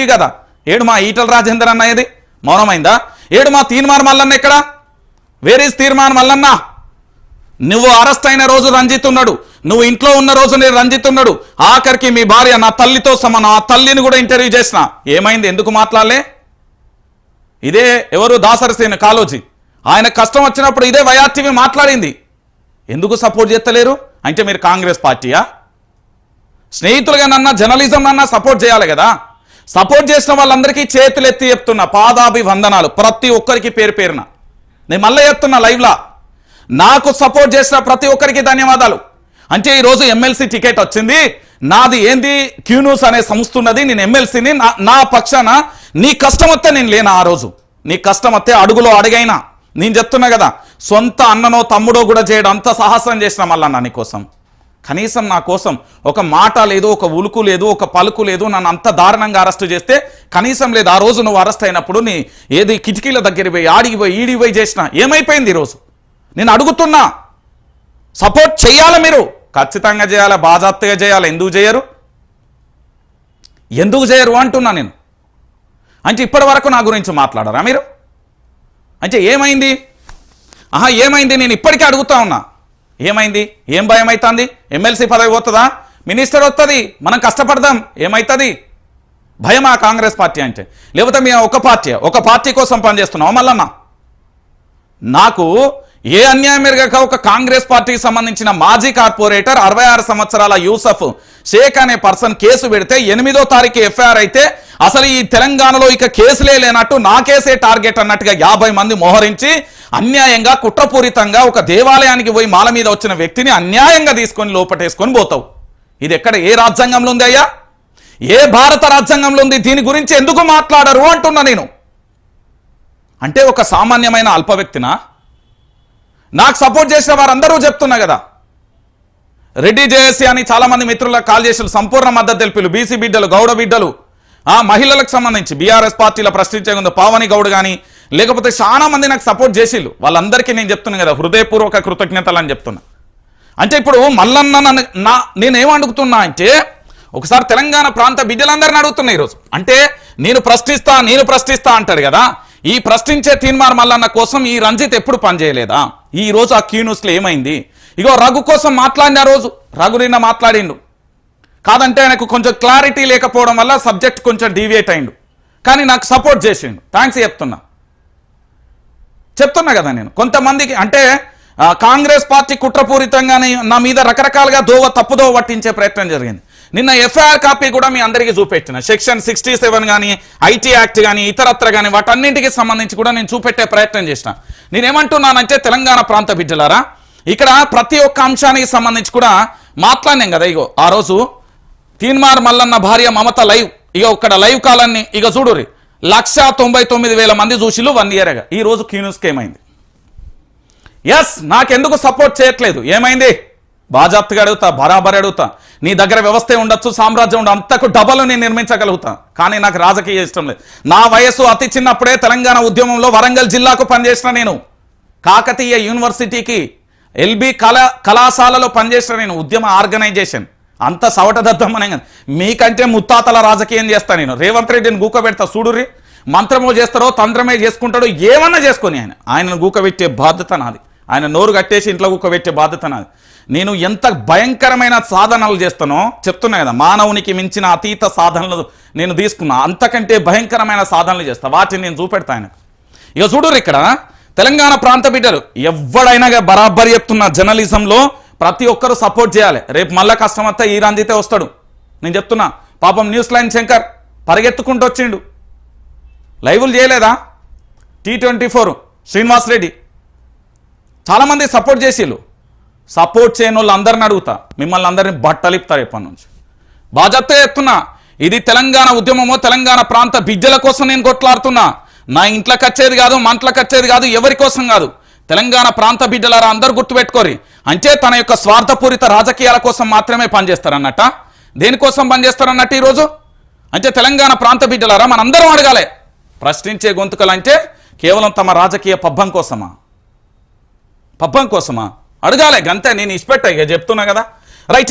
కదా. ఏడు మా ఈటల రాజేందర్ అన్నది మౌనమైందా? ఏడు మా తీర్మాన్ మల్లన్న ఎక్కడ? వేర్ ఈస్ తీర్మానం మల్లన్న? నువ్వు అరెస్ట్ అయిన రోజు రంజిత్ ఉన్నాడు. నువ్వు ఇంట్లో ఉన్న రోజు నేను రంజిత్ ఉన్నాడు. ఆఖరికి మీ భార్య నా తల్లితో సమానం ఆ తల్లిని కూడా ఇంటర్వ్యూ చేసిన. ఏమైంది? ఎందుకు మాట్లాడలే? ఇదే ఎవరు? దాసరసేన కాలోజీ ఆయన కష్టం వచ్చినప్పుడు ఇదే వైఆర్టీవీ మాట్లాడింది. ఎందుకు సపోర్ట్ చేస్తలేరు? అంటే మీరు కాంగ్రెస్ పార్టీయా? స్నేహితులుగా నన్న జర్నలిజం నన్న సపోర్ట్ చేయాలి కదా. సపోర్ట్ చేసిన వాళ్ళందరికీ చేతులు ఎత్తి చెప్తున్నా. పాదాభివందనాలు. ప్రతి ఒక్కరికి పేరు పేరున. నేను మళ్ళీ చెప్తున్నా లైవ్లా. నాకు సపోర్ట్ చేసిన ప్రతి ఒక్కరికి ధన్యవాదాలు. అంటే ఈరోజు ఎమ్మెల్సీ టికెట్ వచ్చింది. నాది ఏంది? క్యూన్యూస్ అనే సంస్థ ఉన్నది. నేను ఎమ్మెల్సీని నా నా పక్షాన నీ కష్టం వస్తే నేను లేనా ఆ రోజు? నీ కష్టం వస్తే అడుగులో అడుగైనా. నేను చెప్తున్నా కదా సొంత అన్ననో తమ్ముడో కూడా చేయడం అంత సాహసం చేసిన మళ్ళా నా నీకోసం కనీసం నా కోసం ఒక మాట లేదు ఒక ఉలుకు లేదు ఒక పలుకు లేదు నన్ను అంత దారుణంగా అరెస్ట్ చేస్తే కనీసం లేదు ఆ రోజు నువ్వు అరెస్ట్ అయినప్పుడు నీ ఏది కిటికీల దగ్గర పోయి ఆడికి పోయి ఈడికి పోయి చేసిన ఏమైపోయింది ఈరోజు నేను అడుగుతున్నా. సపోర్ట్ చేయాలి మీరు? ఖచ్చితంగా చేయాలి బాజాప్తగా చేయాలి? ఎందుకు చేయరు? ఎందుకు చేయరు అంటున్నా నేను. అంటే ఇప్పటి వరకు నా గురించి మాట్లాడరా మీరు? అంటే ఏమైంది? ఆహా ఏమైంది? నేను ఇప్పటికీ అడుగుతా ఉన్నా. ఏమైంది? ఏం భయం అవుతుంది ఎమ్మెల్సీ పదవి పోతుందా? మినిస్టర్ వస్తుంది మనం కష్టపడదాం ఏమవుతుంది భయమా కాంగ్రెస్ పార్టీ అంటే? లేకపోతే మేము ఒక పార్టీ ఒక పార్టీ కోసం పనిచేస్తున్నాం మల్లన్న? నాకు ఏ అన్యాయం ఎరగక ఒక కాంగ్రెస్ పార్టీకి సంబంధించిన మాజీ కార్పొరేటర్ అరవై ఆరు సంవత్సరాల యూసఫ్ షేక్ అనే పర్సన్ కేసు పెడితే ఎనిమిదో తారీఖు ఎఫ్ఐఆర్ అయితే అసలు ఈ తెలంగాణలో ఇక కేసులే లేనట్టు నా కేసే టార్గెట్ అన్నట్టుగా యాభై మంది మోహరించి అన్యాయంగా కుట్రపూరితంగా ఒక దేవాలయానికి పోయి మాల మీద వచ్చిన వ్యక్తిని అన్యాయంగా తీసుకొని లోపటేసుకొని పోతావు. ఇది ఎక్కడ ఏ రాజ్యాంగంలో ఉంది అయ్యా? ఏ భారత రాజ్యాంగంలో ఉంది? దీని గురించి ఎందుకు మాట్లాడరు అంటున్నా నేను. అంటే ఒక సామాన్యమైన అల్ప వ్యక్తినా? నాకు సపోర్ట్ చేసిన వారందరూ చెప్తున్నా కదా. రెడ్డి జేఏసీ అని చాలామంది మిత్రులకు కాల్ చేసిన సంపూర్ణ మద్దతు తెలిపిలు. బీసీ బిడ్డలు గౌడ బిడ్డలు. ఆ మహిళలకు సంబంధించి బీఆర్ఎస్ పార్టీలో ప్రశ్నించే ముందు పావని గౌడ్ కానీ లేకపోతే చాలా మంది నాకు సపోర్ట్ చేసిళ్ళు. వాళ్ళందరికీ నేను చెప్తున్నాను కదా హృదయపూర్వక కృతజ్ఞతలు అని చెప్తున్నా. అంటే ఇప్పుడు మల్లన్న నన్ను నా నేనేం అడుగుతున్నా అంటే ఒకసారి తెలంగాణ ప్రాంత బిడ్డలందరిని అడుగుతున్నా ఈరోజు. అంటే నేను ప్రశ్నిస్తా నేను ప్రశ్నిస్తా అంటాడు కదా. ఈ ప్రశ్నించే తీన్మార్ మల్లన్న కోసం ఈ రంజిత్ ఎప్పుడు పనిచేయలేదా? ఈ రోజు ఆ క్యూన్యూస్లో ఏమైంది? ఇగో రఘు కోసం మాట్లాడిన ఆ రోజు రఘు నిన్న మాట్లాడిండు. కాదంటే ఆయనకు కొంచెం క్లారిటీ లేకపోవడం వల్ల సబ్జెక్ట్ కొంచెం డీవియేట్ అయిండు. కానీ నాకు సపోర్ట్ చేసిండు. థ్యాంక్స్ చెప్తున్నా. చెప్తున్నా కదా నేను. కొంతమందికి అంటే కాంగ్రెస్ పార్టీ కుట్రపూరితంగానే నా మీద రకరకాలుగా దోవ తప్పుదోవ పట్టించే ప్రయత్నం జరిగింది. నిన్న ఎఫ్ఐఆర్ కాపీ కూడా మీ అందరికీ చూపెట్టిన. సెక్షన్ సిక్స్టీ సెవెన్ కానీ ఐటీ యాక్ట్ కానీ ఇతరత్ర కానీ వాటన్నింటికి సంబంధించి కూడా నేను చూపెట్టే ప్రయత్నం చేసిన. నేనేమంటున్నానంటే తెలంగాణ ప్రాంత బిడ్డలారా ఇక్కడ ప్రతి ఒక్క అంశానికి సంబంధించి కూడా మాట్లాడినాం కదా ఇగో ఆ రోజు తీన్మార్ మల్లన్న భార్య మమత లైవ్. ఇక ఇక్కడ లైవ్ కాలాన్ని ఇక చూడురి లక్ష తొంభై తొమ్మిది వేల మంది చూసిలు వన్ ఇయర్గా ఈ రోజు ఏమైంది? ఎస్ నాకెందుకు సపోర్ట్ చేయట్లేదు. ఏమైంది? బాజాప్తిగా అడుగుతా బరాబర్ అడుగుతా. నీ దగ్గర వ్యవస్థ ఉండొచ్చు సామ్రాజ్యం ఉండదు అంతకు డబల్ నేను నిర్మించగలుగుతా. కానీ నాకు రాజకీయ ఇష్టం లేదు. నా వయసు అతి చిన్నప్పుడే తెలంగాణ ఉద్యమంలో వరంగల్ జిల్లాకు పనిచేసిన నేను. కాకతీయ యూనివర్సిటీకి ఎల్బి కళా కళాశాలలో పనిచేసిన నేను. ఉద్యమ ఆర్గనైజేషన్. అంత సవటదద్దమనే కాదు. మీకంటే ముత్తాతల రాజకీయం చేస్తా నేను. రేవంత్ రెడ్డిని గూకబెడతా చూడుర్రి. మంత్రమో చేస్తారో తంత్రమే చేసుకుంటాడో ఏమన్నా చేసుకొని ఆయన. ఆయనను గూకబెట్టే బాధ్యత నాది. ఆయన నోరు కట్టేసి ఇంట్లో గూకబెట్టే బాధ్యత నాది. నేను ఎంత భయంకరమైన సాధనలు చేస్తానో చెప్తున్నా కదా మానవునికి మించిన అతీత సాధనలు నేను తీసుకున్నా. అంతకంటే భయంకరమైన సాధనలు చేస్తా. వాటిని నేను చూపెడతా ఆయనకు. ఇక చూడుర్రి ఇక్కడ తెలంగాణ ప్రాంత బిడ్డలు. ఎవడైనా గా బరాబర్ చెప్తున్న జర్నలిజంలో ప్రతి ఒక్కరూ సపోర్ట్ చేయాలి. రేపు మళ్ళా కష్టం వస్తే ఈ రంజితే వస్తాడు. నేను చెప్తున్నా పాపం న్యూస్ లైన్ శంకర్ పరిగెత్తుకుంటూ వచ్చిండు. లైవ్లు చేయలేదా? T twenty four Srinivas Reddy. చాలామంది సపోర్ట్ చేసేళ్ళు. సపోర్ట్ చేయని వాళ్ళు అందరిని అడుగుతా. మిమ్మల్ని అందరిని బట్టలిపుతా రేపటి నుంచి. బాధ్యత చెప్తున్నా ఇది తెలంగాణ ఉద్యమమో తెలంగాణ ప్రాంత బిడ్డల కోసం నేను కొట్లాడుతున్నా. నా ఇంట్లోకి వచ్చేది కాదు మంట్లకు వచ్చేది కాదు ఎవరి కోసం కాదు. తెలంగాణ ప్రాంత బిడ్డలారా అందరు గుర్తుపెట్టుకోరి. అంటే తన యొక్క స్వార్థపూరిత రాజకీయాల కోసం మాత్రమే పనిచేస్తారన్నట్ట? దేనికోసం పనిచేస్తారన్నట్టు ఈరోజు? అంటే తెలంగాణ ప్రాంత బిడ్డలారా మనందరం అడగాలి. ప్రశ్నించే గొంతుకలు అంటే కేవలం తమ రాజకీయ పబ్బం కోసమా? పబ్బం కోసమా? అడగాలి గంతే నేను ఇష్టపెట్టా ఇక చెప్తున్నా కదా. రైట్